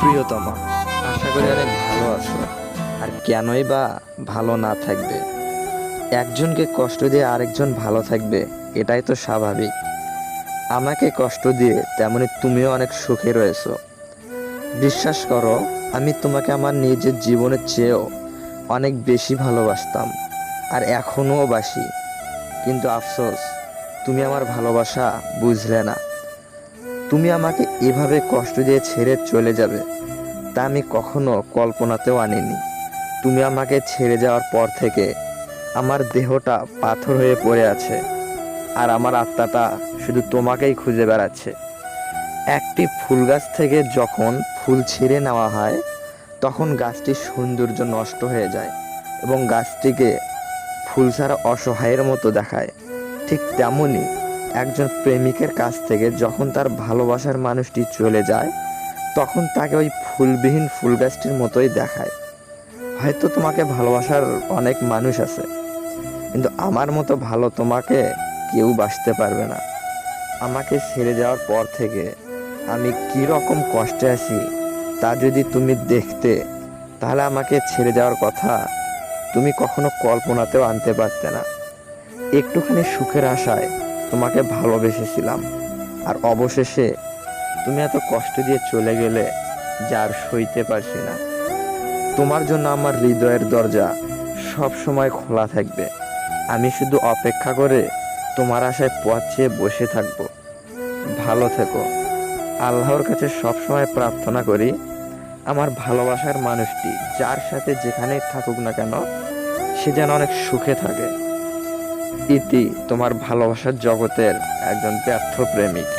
করি অনেক ভালো আছো। আর কেনই বা ভালো না থাকবে? একজনকে কষ্ট দিয়ে আরেকজন ভালো থাকবে, এটাই তো স্বাভাবিক। আমাকে কষ্ট দিয়ে তেমনি তুমিও অনেক সুখে রয়েছো। বিশ্বাস করো, আমি তোমাকে আমার নিজের জীবনের চেয়েও অনেক বেশি ভালোবাসতাম, আর এখনও বাসি। কিন্তু আফসোস, তুমি আমার ভালোবাসা বুঝলে না। তুমি আমাকে এভাবে কষ্ট দিয়ে ছেড়ে চলে যাবে, তা আমি কখনো কল্পনাতেও আনিনি। তুমি আমাকে ছেড়ে যাওয়ার পর থেকে আমার দেহটা পাথর হয়ে পড়ে আছে, আর আমার আত্মাটা শুধু তোমাকেই খুঁজে বেড়াচ্ছে। একটি ফুল গাছ থেকে যখন ফুল ছিঁড়ে নেওয়া হয়, তখন গাছটির সৌন্দর্য নষ্ট হয়ে যায় এবং গাছটিকে ফুল ছাড়া অসহায়ের মতো দেখায়। ঠিক তেমনই একজন প্রেমিকের কাছ থেকে যখন তার ভালোবাসার মানুষটি চলে যায়, তখন তাকে ওই ফুলবিহীন ফুল গাছটির মতোই দেখায়। হয়তো তোমাকে ভালোবাসার অনেক মানুষ আছে, কিন্তু আমার মতো ভালো তোমাকে কেউ বাসতে পারবে না। আমাকে ছেড়ে যাওয়ার পর থেকে আমি কি রকম কষ্টে আছি, তা যদি তুমি দেখতে, তাহলে আমাকে ছেড়ে যাওয়ার কথা তুমি কখনো কল্পনাতেও আনতে পারতে না। একটুখানি সুখের আশায় তোমাকে ভালোবেসেছিলাম। আর অবশেষে তুমি এত কষ্ট দিয়ে চলে গেলে যার সইতে পারছি না। তোমার জন্য আমার হৃদয়ের দরজা সব সময় খোলা থাকবে। আমি শুধু অপেক্ষা করে তোমার আশায় পথ চেয়ে বসে থাকব। ভালো থেকো। আল্লাহর কাছে সবসময় প্রার্থনা করি, আমার ভালোবাসার মানুষটি যার সাথে যেখানেই থাকুক না কেন, সে যেন অনেক সুখে থাকে। ইতি তোমার ভালোবাসার জগতের একজন ব্যর্থ প্রেমিক।